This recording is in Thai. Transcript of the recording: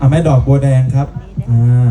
อะแม่ดอกบัวแดงครับอ่า